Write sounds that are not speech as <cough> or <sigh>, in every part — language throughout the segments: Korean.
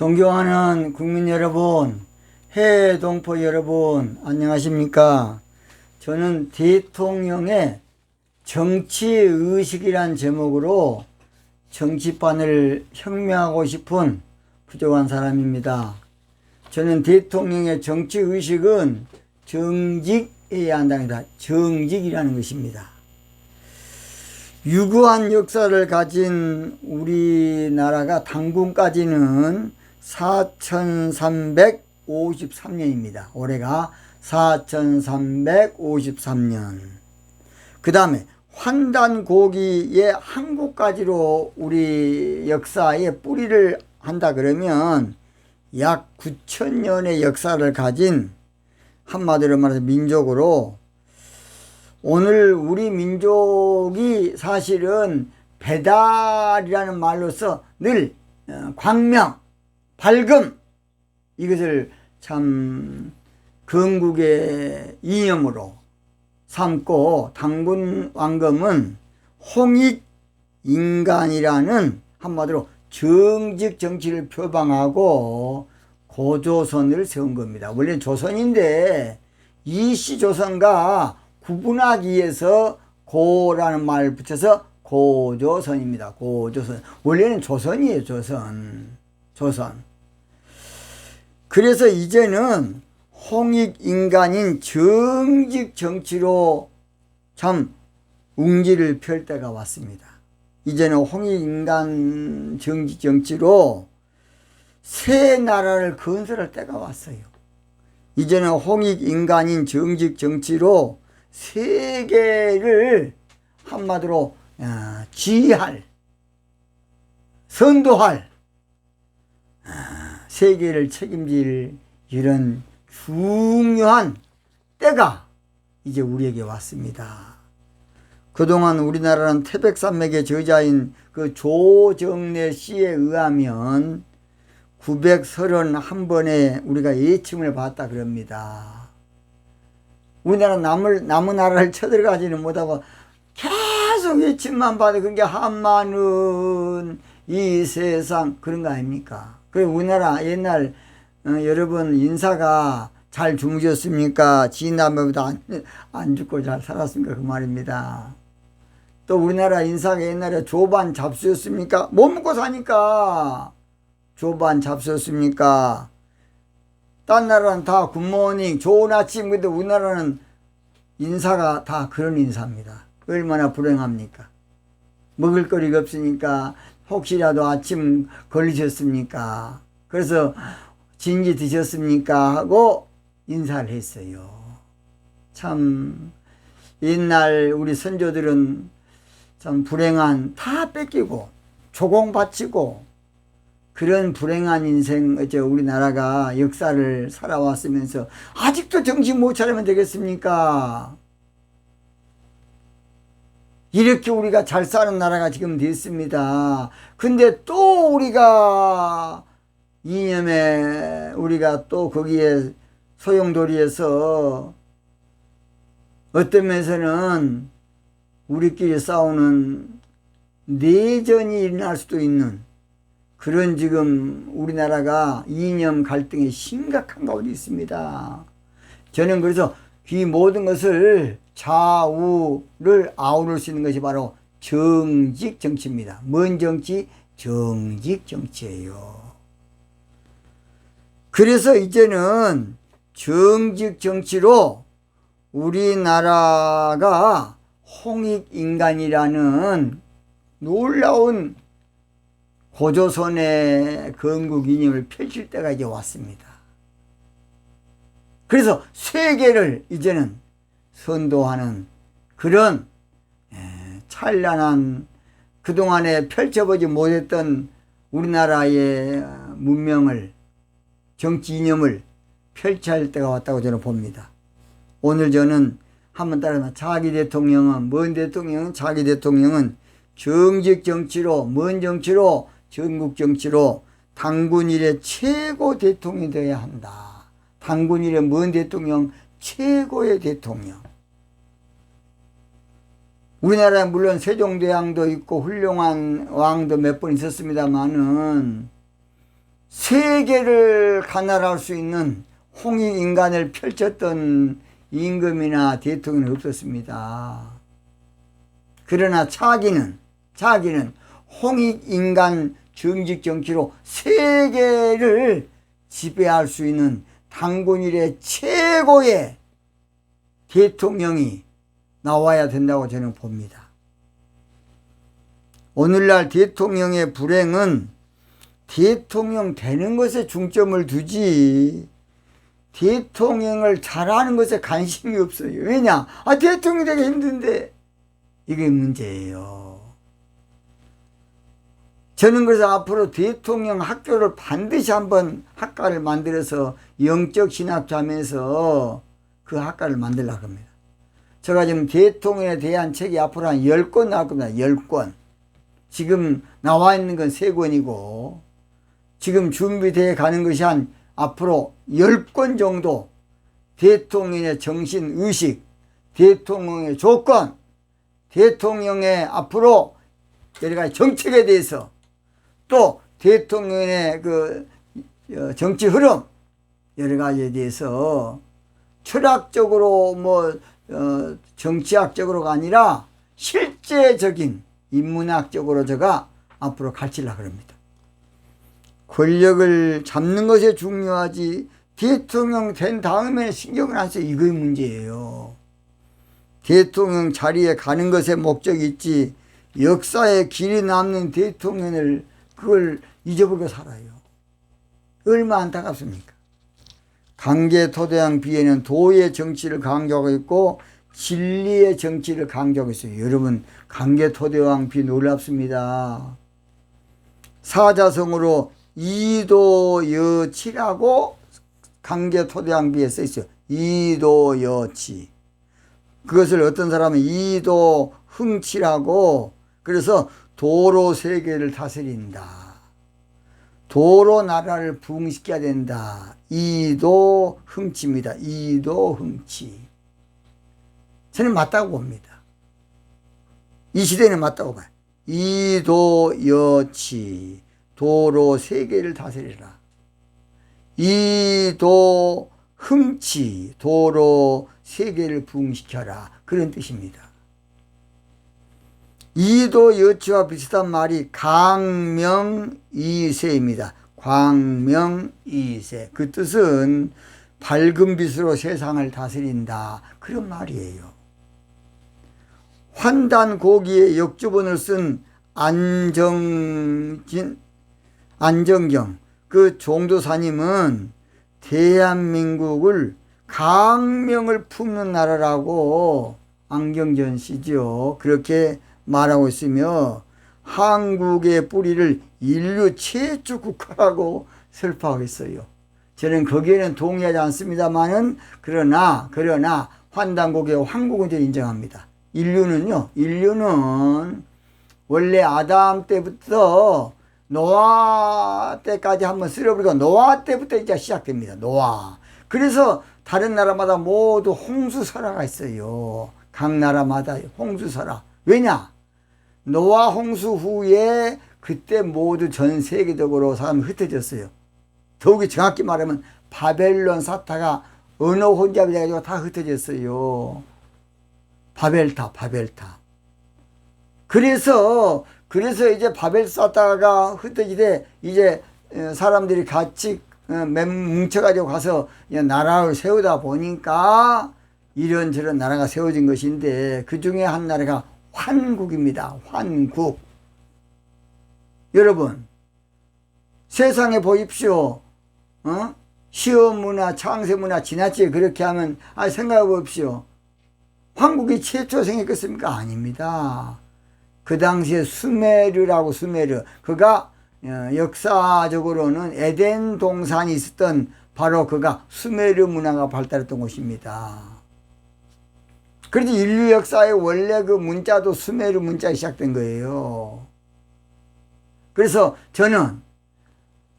존경하는 국민 여러분, 해외 동포 여러분, 안녕하십니까? 저는 대통령의 정치 의식이란 제목으로 정치판을 혁명하고 싶은 부족한 사람입니다. 저는 대통령의 정치 의식은 정직해야 한다는 다 정직이라는 것입니다. 유구한 역사를 가진 우리나라가 당군까지는 4353년입니다. 올해가 4353년. 그 다음에 환단 고기의 한국까지로 우리 역사의 뿌리를 한다 그러면 약 9천년의 역사를 가진 한마디로 말해서 민족으로 오늘 우리 민족이 사실은 배달이라는 말로서 늘 어, 광명, 밝음 이것을 참 건국의 이념으로 삼고 당군 왕검은 홍익 인간이라는 한마디로 정직 정치를 표방하고 고조선을 세운 겁니다. 원래 조선인데 이시 조선과 구분하기 위해서 고라는 말을 붙여서 고조선입니다. 고조선. 원래는 조선이에요, 조선. 조선. 그래서 이제는 홍익 인간인 정직 정치로 참 웅지를 펼 때가 왔습니다. 이제는 홍익 인간 정직 정치로 새 나라를 건설할 때가 왔어요. 이제는 홍익 인간인 정직 정치로 세계를 한마디로 어, 지휘할, 선도할, 어, 세계를 책임질 이런 중요한 때가 이제 우리에게 왔습니다. 그동안 우리나라는 태백산맥의 저자인 그 조정래 씨에 의하면 931번에 우리가 예침을 받았다 그럽니다. 우리나라 남을, 남의 나라를 쳐들어가지는 못하고 계속 예침만 받아. 그게 한마는 이 세상 그런 거 아닙니까? 그 우리나라 옛날 어, 여러분 인사가 잘 주무셨습니까? 지인남매보다 안, 안 죽고 잘 살았습니까? 그 말입니다. 또 우리나라 인사가 옛날에 조반 잡수였습니까? 못 먹고 사니까 조반 잡수였습니까? 딴 나라는 다 굿모닝, 좋은 아침, 근데 우리나라는 인사가 다 그런 인사입니다. 얼마나 불행합니까? 먹을 거리가 없으니까 혹시라도 아침 걸리셨습니까? 그래서 진지 드셨습니까? 하고 인사를 했어요. 참, 옛날 우리 선조들은 참 불행한 다 뺏기고 조공 바치고 그런 불행한 인생, 어째 우리나라가 역사를 살아왔으면서 아직도 정신 못 차리면 되겠습니까? 이렇게 우리가 잘 사는 나라가 지금 됐습니다. 근데 또 우리가 이념에 우리가 또 거기에 소용돌이해서 어떤 면에서는 우리끼리 싸우는 내전이 일어날 수도 있는 그런 지금 우리나라가 이념 갈등이 심각한 가운데 있습니다. 저는 그래서 이 모든 것을 좌우를 아우를 수 있는 것이 바로 정직 정치입니다. 뭔 정치? 정직 정치예요. 그래서 이제는 정직 정치로 우리나라가 홍익인간이라는 놀라운 고조선의 건국 이념을 펼칠 때가 이제 왔습니다. 그래서 세계를 이제는 선도하는 그런 찬란한 그동안에 펼쳐보지 못했던 우리나라의 문명을 정치 이념을 펼쳐야 할 때가 왔다고 저는 봅니다. 오늘 저는 한번 따라서 자기 대통령은 뭔 대통령은 자기 대통령은 정직 정치로 뭔 정치로 전국 정치로 당군 일의 최고 대통령이 되어야 한다. 당군 일의 뭔 대통령? 최고의 대통령. 우리나라에 물론 세종대왕도 있고 훌륭한 왕도 몇 번 있었습니다만은 세계를 가나할 수 있는 홍익 인간을 펼쳤던 임금이나 대통령은 없었습니다. 그러나 차기는 차기는 홍익 인간 정직 정치로 세계를 지배할 수 있는 당군 일의 최고의 대통령이 나와야 된다고 저는 봅니다. 오늘날 대통령의 불행은 대통령 되는 것에 중점을 두지 대통령을 잘하는 것에 관심이 없어요. 왜냐? 아, 대통령 되기 힘든데. 이게 문제예요. 저는 그래서 앞으로 대통령 학교를 반드시 한번 학과를 만들어서 영적 신학자면서 그 학과를 만들려고 합니다. 제가 지금 대통령에 대한 책이 앞으로 한 10권 나올 겁니다. 10권. 지금 나와 있는 건 3권이고, 지금 준비되어 가는 것이 한 앞으로 10권 정도 대통령의 정신 의식, 대통령의 조건, 대통령의 앞으로 여러 가지 정책에 대해서 또 대통령의 그 어, 정치 흐름 여러 가지에 대해서 철학적으로 뭐 어, 정치학적으로가 아니라 실제적인 인문학적으로 제가 앞으로 가르치려고 합니다. 권력을 잡는 것이 중요하지 대통령 된 다음에 신경을 안 써. 이거의 문제예요. 대통령 자리에 가는 것에 목적이 있지 역사에 길이 남는 대통령을 그걸 잊어버리고 살아요. 얼마 안타깝습니까? 강제 토대왕 비에는 도의 정치를 강조하고 있고 진리의 정치를 강조하고 있어요. 여러분 강제 토대왕 비 놀랍습니다. 사자성어로 이도여치라고 강제 토대왕 비에 써 있어요. 이도여치. 그것을 어떤 사람은 이도 흥치라고 그래서 도로 세계를 다스린다. 도로 나라를 부흥시켜야 된다. 이도 흥치입니다. 이도 흥치. 저는 맞다고 봅니다. 이 시대는 맞다고 봐요. 이도 여치. 도로 세계를 다스리라. 이도 흥치. 도로 세계를 부흥시켜라. 그런 뜻입니다. 이도 여치와 비슷한 말이 강명이세입니다. 광명이세. 그 뜻은 밝은 빛으로 세상을 다스린다. 그런 말이에요. 환단 고기에 역주본을 쓴 안정진, 안정경, 그 종도사님은 대한민국을 강명을 품는 나라라고 안경전 씨죠. 그렇게 말하고 있으며 한국의 뿌리를 인류 최초 국가라고 설파하고 있어요. 저는 거기에는 동의하지 않습니다만은 그러나 그러나 환단국의 저는 인정합니다. 인류는요. 인류는 원래 아담 때부터 노아 때까지 한번 쓸어버리고 노아 때부터 이제 시작됩니다. 노아. 그래서 다른 나라마다 모두 홍수설화가 있어요. 각 나라마다 홍수설화. 왜냐? 노아 홍수 후에 그때 모두 전 세계적으로 사람이 흩어졌어요. 더욱이 정확히 말하면 바벨론 사타가 어느 혼잡이 돼가지고 다 흩어졌어요. 바벨탑, 바벨탑. 그래서, 그래서 이제 바벨 사타가 흩어지되 이제 어, 사람들이 같이 어, 뭉쳐가지고 가서 나라를 세우다 보니까 이런저런 나라가 세워진 것인데 그 중에 한 나라가 환국입니다. 환국. 여러분, 세상에 보십시오. 어? 시험 문화, 창세 문화 지나치게 그렇게 하면 아 생각해 보십시오. 한국이 최초 생겼겠습니까? 아닙니다. 그 당시에 수메르라고 수메르 그가 어, 역사적으로는 에덴 동산이 있었던 바로 그가 수메르 문화가 발달했던 곳입니다. 그래서 인류 역사의 원래 그 문자도 수메르 문자 시작된 거예요. 그래서 저는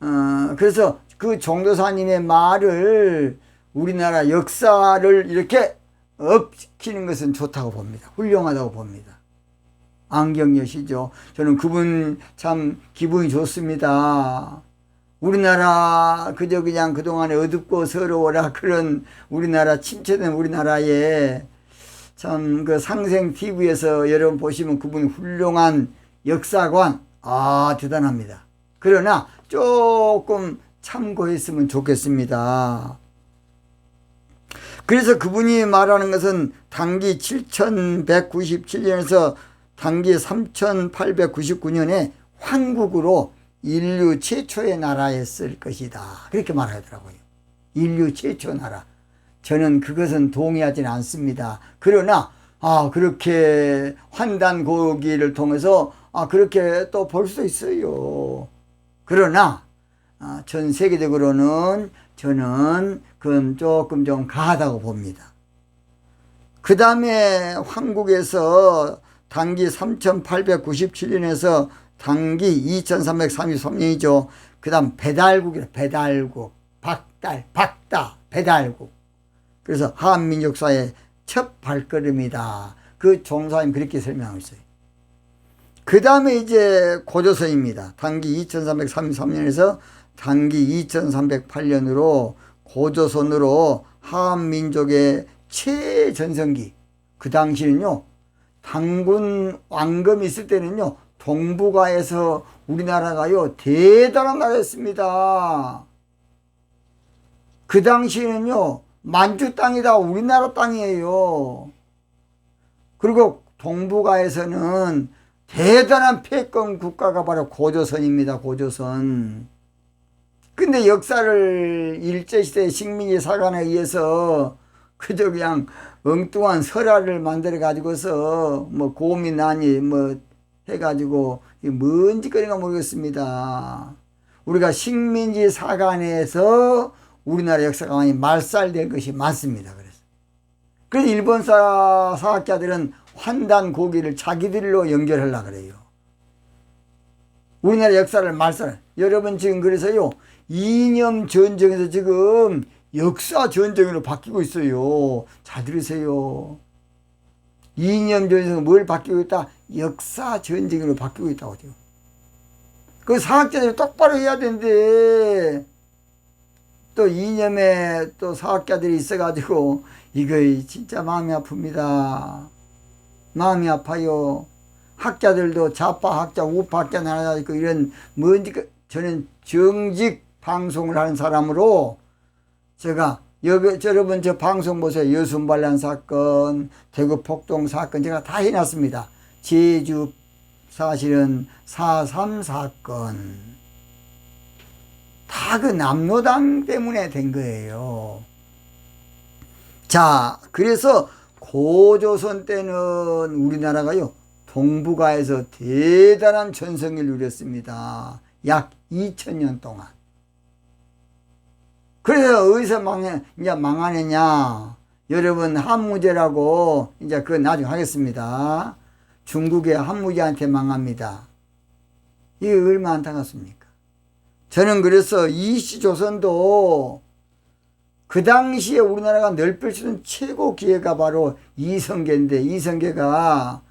어 그래서 그 종도사님의 말을 우리나라 역사를 이렇게 업시키는 것은 좋다고 봅니다. 훌륭하다고 봅니다. 안경 여시죠. 저는 그분 참 기분이 좋습니다. 우리나라 그저 그냥 그동안에 어둡고 서러워라 그런 우리나라 침체된 우리나라에 참 그 상생 TV에서 여러분 보시면 그분 훌륭한 역사관 아 대단합니다. 그러나 조금 참고했으면 좋겠습니다. 그래서 그분이 말하는 것은 당기 7197년에서 당기 3899년에 황국으로 인류 최초의 나라였을 것이다. 그렇게 말하더라고요. 인류 최초 나라. 저는 그것은 동의하지는 않습니다. 그러나 아 그렇게 환단 고기를 통해서 아 그렇게 또 볼 수 있어요. 그러나 아, 전 세계적으로는 저는 그건 조금 좀 가하다고 봅니다. 그 다음에 황국에서 당기 3897년에서 당기 2333년이죠. 그 다음 배달국이라 배달국, 박달, 박다, 배달국. 그래서 한민족사의 첫 발걸음이다. 그 종사님 그렇게 설명하고 있어요. 그 다음에 이제 고조선입니다. 당기 2333년에서 당기 2308년으로 고조선으로 한민족의 최전성기. 그 당시는요, 당군 왕금이 있을 때는요, 동북아에서 우리나라가요, 대단한 나라였습니다. 그 당시에는요, 만주 땅이다 우리나라 땅이에요. 그리고 동북아에서는 대단한 패권 국가가 바로 고조선입니다. 고조선. 근데 역사를 일제시대 식민지 사관에 의해서 그저 그냥 엉뚱한 설화를 만들어 가지고서 뭐 고민 나니 뭐 해가지고 뭔 짓거리가 모르겠습니다. 우리가 식민지 사관에서 우리나라 역사가 많이 말살된 것이 맞습니다. 그래서. 그래서 일본 사, 사학자들은 환단 고기를 자기들로 연결하려 그래요. 우리나라 역사를 말살. 여러분 지금 그래서요. 이념 전쟁에서 지금 역사 전쟁으로 바뀌고 있어요. 잘 들으세요. 이념 전쟁에서 뭘 바뀌고 있다? 역사 전쟁으로 바뀌고 있다고 지금. 그 사학자들이 똑바로 해야 되는데 또 이념에 또 사학자들이 있어가지고 이거 진짜 마음이 아픕니다. 마음이 아파요. 학자들도 좌파 학자, 우파 학자 나눠 있고 이런 뭔지 저는 정직 방송을 하는 사람으로 제가 여기 여러분 저 방송 보세요. 여순반란 사건, 대구 폭동 사건 제가 다 해놨습니다. 제주 사실은 4.3 사건 다 그 남로당 때문에 된 거예요. 자, 그래서 고조선 때는 우리나라가요, 동북아에서 대단한 전성기를 누렸습니다. 약 2000년 동안. 그래서 어디서 망해, 이제 망하느냐. 여러분, 한무제라고, 이제 그건 나중에 하겠습니다. 중국의 한무제한테 망합니다. 이게 얼마나 안타깝습니까? 저는 그래서 이시 조선도 그 당시에 우리나라가 넓힐 수 있는 최고 기회가 바로 이성계인데 이성계가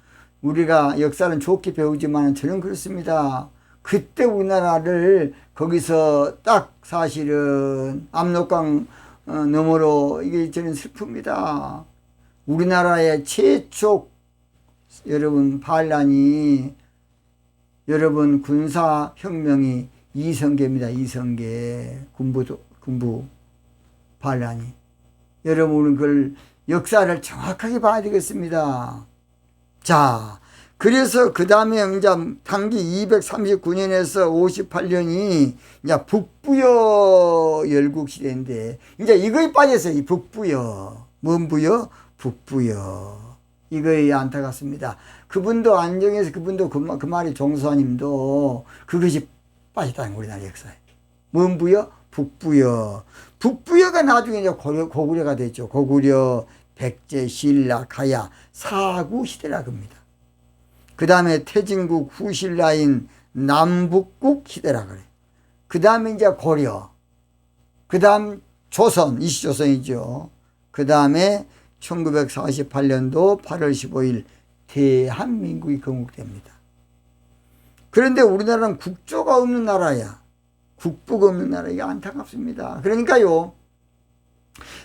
우리가 역사는 좋게 배우지만 저는 그렇습니다. 그때 우리나라를 거기서 딱 사실은 압록강 어, 너머로 이게 저는 슬픕니다. 우리나라의 최초 여러분 반란이 여러분 군사 혁명이 이성계입니다. 이성계 군부도 군부 반란이 여러분은 그걸 역사를 정확하게 봐야 되겠습니다. 자, 그래서 그 다음에 이제 당기 239년에서 58년이 이제 북부여 열국 시대인데 이제 이거에 빠졌어요. 이 북부여. 뭔 부여? 북부여. 이거에 안타깝습니다. 그분도 안정해서 그분도 그, 그 말이 종수님도 그것이 빠졌다는 우리나라 역사에. 뭔 부여? 북부여. 북부여가 나중에 이제 고구려가 됐죠. 고구려, 백제, 신라, 가야, 사구 시대라 겁니다. 그 다음에 태진국 후신라인 남북국 시대라 그래. 그 다음에 이제 고려. 그 다음 조선, 이시조선이죠. 그 다음에 1948년도 8월 15일 대한민국이 건국됩니다. 그런데 우리나라는 국조가 없는 나라야. 국부가 없는 나라 이게 안타깝습니다. 그러니까요.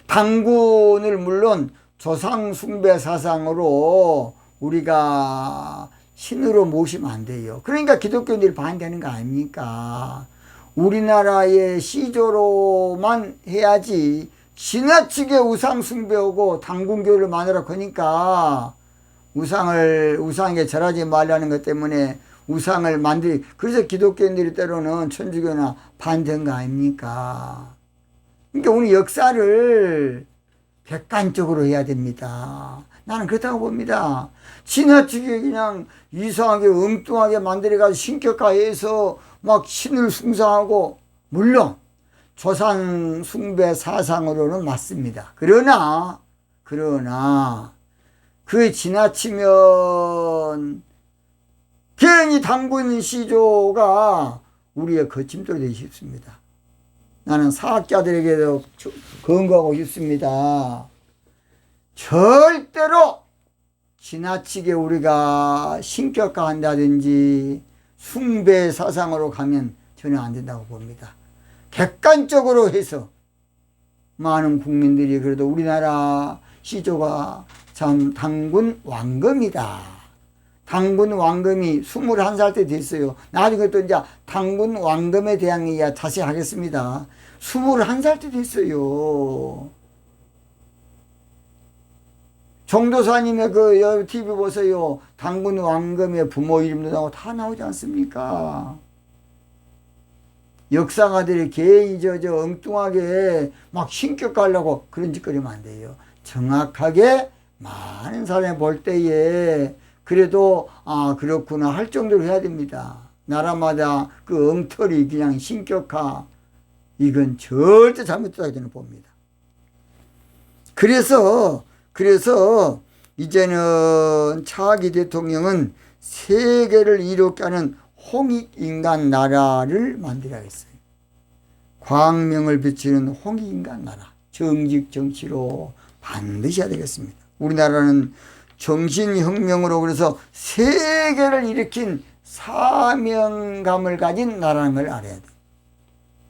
당군을 물론 조상 숭배 사상으로 우리가 신으로 모시면 안 돼요. 그러니까 기독교인들이 반대하는 거 아닙니까? 우리나라의 시조로만 해야지 지나치게 우상 숭배하고 당군교를 만들어 거니까 우상을 우상에 절하지 말라는 것 때문에 우상을 만들 그래서 기독교인들이 때로는 천주교나 반대한 거 아닙니까? 그러니까 우리 역사를 객관적으로 해야 됩니다. 나는 그렇다고 봅니다. 지나치게 그냥 이상하게 엉뚱하게 만들어가지고 신격화해서 막 신을 숭상하고 물론 조상 숭배 사상으로는 맞습니다. 그러나 그러나 그 지나치면 괜히 당군 시조가 우리의 거침돌이 되기 쉽습니다. 나는 사학자들에게도 권고하고 싶습니다. 절대로 지나치게 우리가 신격화한다든지 숭배 사상으로 가면 전혀 안 된다고 봅니다. 객관적으로 해서 많은 국민들이 그래도 우리나라 시조가 참 당군 왕금이다. 당군 왕금이 21살 때 됐어요. 나중에 또 이제 당군 왕금에 대한 이야 자세히 하겠습니다. 21살 때 됐어요. 정도사님의 그 TV 보세요. 당군 왕금의 부모 이름도 나오고 다 나오지 않습니까? 역사가들이 괜히 저, 저 엉뚱하게 막 신격 가려고 그런 짓 거리면 안 돼요. 정확하게 많은 사람이 볼 때에 그래도 아 그렇구나 할 정도로 해야 됩니다. 나라마다 그 엉터리 그냥 신격화 이건 절대 잘못됐다고 저는 봅니다. 그래서 그래서 이제는 차기 대통령은 세계를 이롭게 하는 홍익인간 나라를 만들어야겠어요. 광명을 비치는 홍익인간 나라, 정직 정치로 반드시 해야 되겠습니다. 우리나라는 정신혁명으로 그래서 세계를 일으킨 사명감을 가진 나라는 걸 알아야 돼.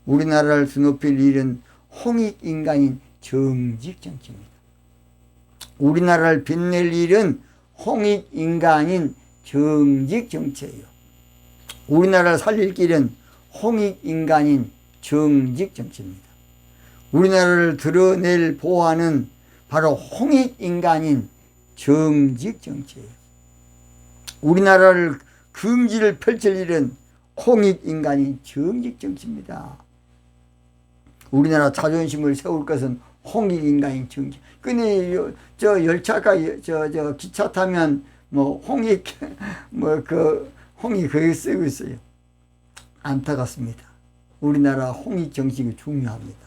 우리나라를 드높일 일은 홍익 인간인 정직 정치입니다. 우리나라를 빛낼 일은 홍익 인간인 정직 정치예요. 우리나라를 살릴 길은 홍익 인간인 정직 정치입니다. 우리나라를 드러낼 보호하는 바로 홍익 인간인 정직 정치예요. 우리나라를 긍지를 펼칠 일은 홍익 인간인 정직 정치입니다. 우리나라 자존심을 세울 것은 홍익 인간인 정직. 근데 저 열차가 저 저 기차 타면 뭐 홍익 <laughs> 뭐 그 홍이 거기 쓰고 있어요. 안타깝습니다. 우리나라 홍익 정신이 중요합니다.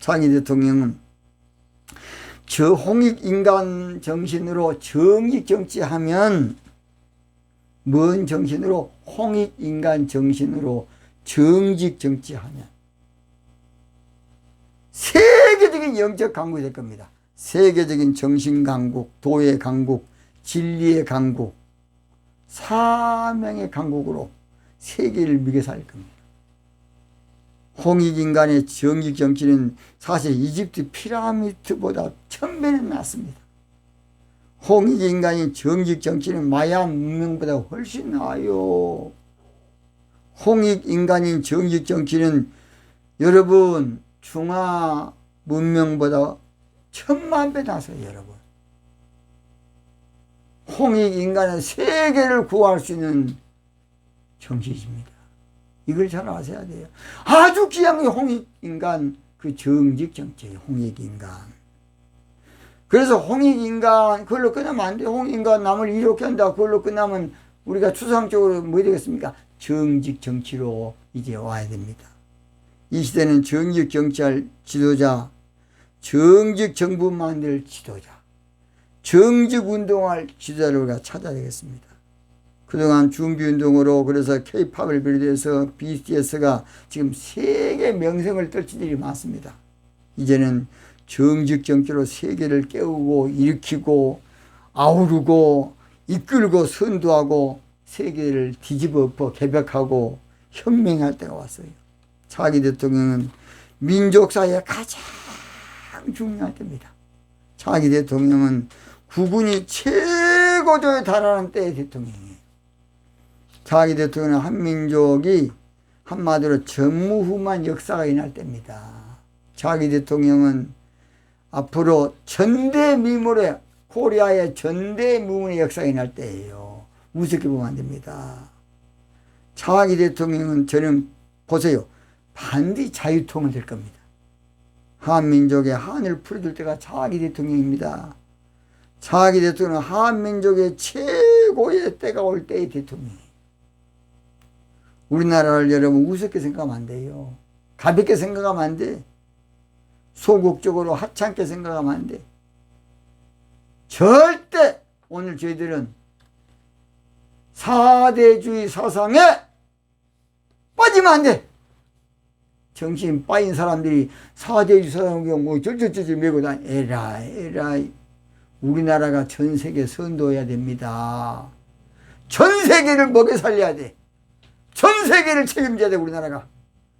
장희 대통령은 저 홍익 인간 정신으로 정직 정치하면 뭔 정신으로 홍익 인간 정신으로 정직 정치하면 세계적인 영적 강국이 될 겁니다. 세계적인 정신 강국, 도의 강국, 진리의 강국, 사명의 강국으로 세계를 미게 살 겁니다. 홍익인간의 정직 정치는 사실 이집트 피라미드보다 천배는 낫습니다. 홍익인간의 정직 정치는 마야 문명보다 훨씬 나아요. 홍익인간인 정직 정치는 여러분 중화 문명보다 천만 배 나서요 여러분. 홍익인간은 세계를 구할 수 있는 정치입니다. 이걸 잘 아셔야 돼요. 아주 귀한 게 홍익인간 그 정직 정치예요. 홍익인간. 그래서 홍익인간 그걸로 끝나면 안 돼. 홍익인간 남을 이롭게 한다. 그걸로 끝나면 우리가 추상적으로 뭐 되겠습니까? 정직 정치로 이제 와야 됩니다. 이 시대는 정직 정치할 지도자, 정직 정부 만들 지도자, 정직 운동할 지도자를 우리가 찾아야 되겠습니다. 그동안 준비운동으로 그래서 케이팝을 비롯해서 BTS가 지금 세계 명성을 떨친 일이 많습니다. 이제는 정직 정치로 세계를 깨우고 일으키고 아우르고 이끌고 선도하고 세계를 뒤집어 엎어 개벽하고 혁명할 때가 왔어요. 차기 대통령은 민족 사회에 가장 중요할 때입니다. 차기 대통령은 국군이 최고조에 달하는 때의 대통령이에요. 차기 대통령은 한민족이 한마디로 전무후무한 역사가 일어날 때입니다. 차기 대통령은 앞으로 전대미문의 코리아의 전대미문의 역사가 일어날 때예요. 우습게 보면 안 됩니다. 차기 대통령은 저는 보세요. 반드시 자유통일 될 겁니다. 한민족의 한을 풀어줄 때가 차기 대통령입니다. 차기 대통령은 한민족의 최고의 때가 올 때의 대통령이에요. 우리나라를 여러분 우습게 생각하면 안 돼요. 가볍게 생각하면 안 돼. 소극적으로 하찮게 생각하면 안 돼. 절대 오늘 저희들은 사대주의 사상에 빠지면 안 돼. 정신 빠인 사람들이 사대주의 사상에 뭐 쩔쩔쩔쩔 메고 다니 에라이 에라이 우리나라가 전 세계 선도해야 됩니다. 전 세계를 먹여 살려야 돼. 전 세계를 책임져야 돼 우리나라가.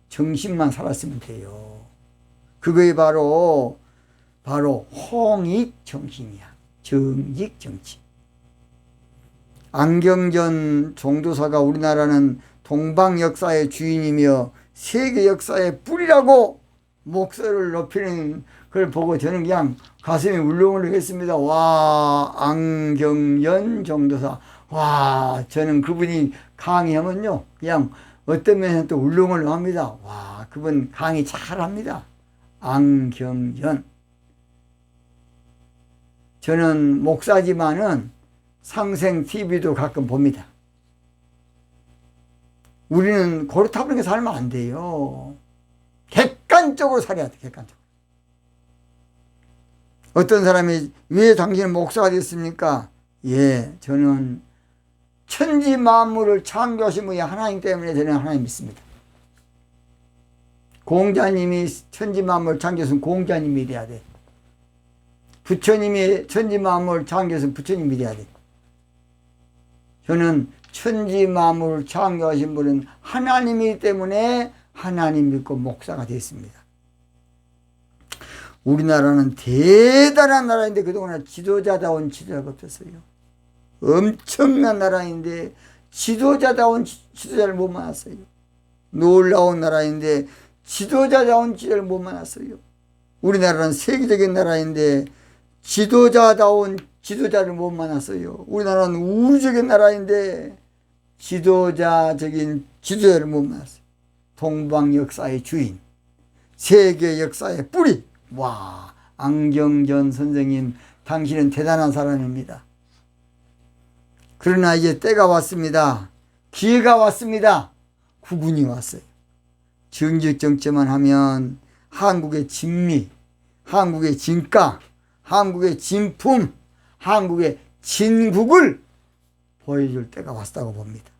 정신만 살았으면 돼요. 그거에 바로 바로 홍익 정신이야. 정직 정치. 안경전 종도사가 우리나라는 동방 역사의 주인이며 세계 역사의 뿌리라고 목소리를 높이는 걸 보고 저는 그냥 가슴이 울렁울렁했습니다. 와 안경연 종도사 와 저는 그분이 강의하면요 그냥 어떤 면에서 또 울렁울렁합니다. 와 그분 강의 잘 합니다. 안경연 저는 목사지만은 상생 TV도 가끔 봅니다. 우리는 고루타분하게 살면 안 돼요. 객관적으로 살아야 돼, 객관적으로. 어떤 사람이 왜 당신은 목사가 됐습니까? 예, 저는 천지 만물을 창조하신 분이 하나님 때문에 저는 하나님 믿습니다. 공자님이 천지 만물 창조했으면 공자님이 돼야 돼. 부처님이 천지 만물 창조했으면 부처님이 돼야 돼. 저는 천지 만물을 창조하신 분은 하나님이기 때문에 하나님 믿고 목사가 됐습니다. 우리나라는 대단한 나라인데 그동안 지도자다운 지도자가 없었어요. 엄청난 나라인데 지도자다운 지- 지도자를 못 만났어요. 놀라운 나라인데 지도자다운 지도자를 못 만났어요. 우리나라는 세계적인 나라인데 지도자다운 지도자를 못 만났어요. 우리나라는 우주적인 나라인데 지도자적인 지도자를 못 만났어요. 동방 역사의 주인, 세계 역사의 뿌리. 와, 안경전 선생님, 당신은 대단한 사람입니다. 그러나 이제 때가 왔습니다. 기회가 왔습니다. 구군이 왔어요. 정직 정치만 하면 한국의 진미, 한국의 진가, 한국의 진품, 한국의 진국을 보여줄 때가 왔다고 봅니다.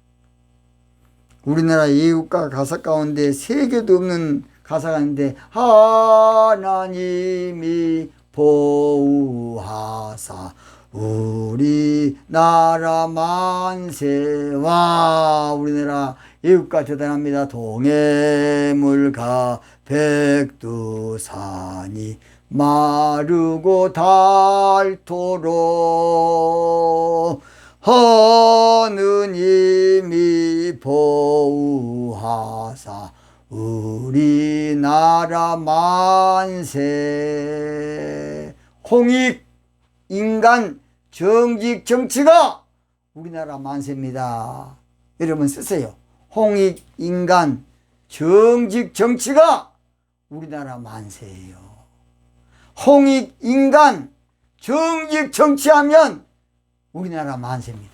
우리나라 예국가 가사 가운데 세 개도 없는 가사가 있는데 하나님이 보호하사 우리나라 만세와 우리나라 예국가 대단합니다. 동해물가 백두산이 마르고 닳도록 하느님이 보호하사 우리나라 만세 홍익 인간 정직 정치가 우리나라 만세입니다. 여러분 쓰세요. 홍익 인간 정직 정치가 우리나라 만세예요. 홍익 인간 정직 정치하면 우리나라 만세입니다.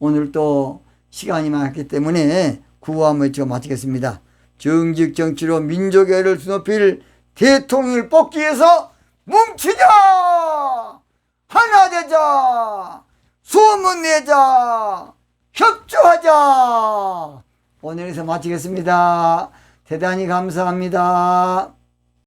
오늘 또 시간이 많기 때문에 구호함을 외쳐 마치겠습니다. 정직 정치로 민족애를 드높일 대통령을 뽑기 위해서 뭉치자! 하나 되자! 소문 내자! 협조하자! 오늘에서 마치겠습니다. 대단히 감사합니다.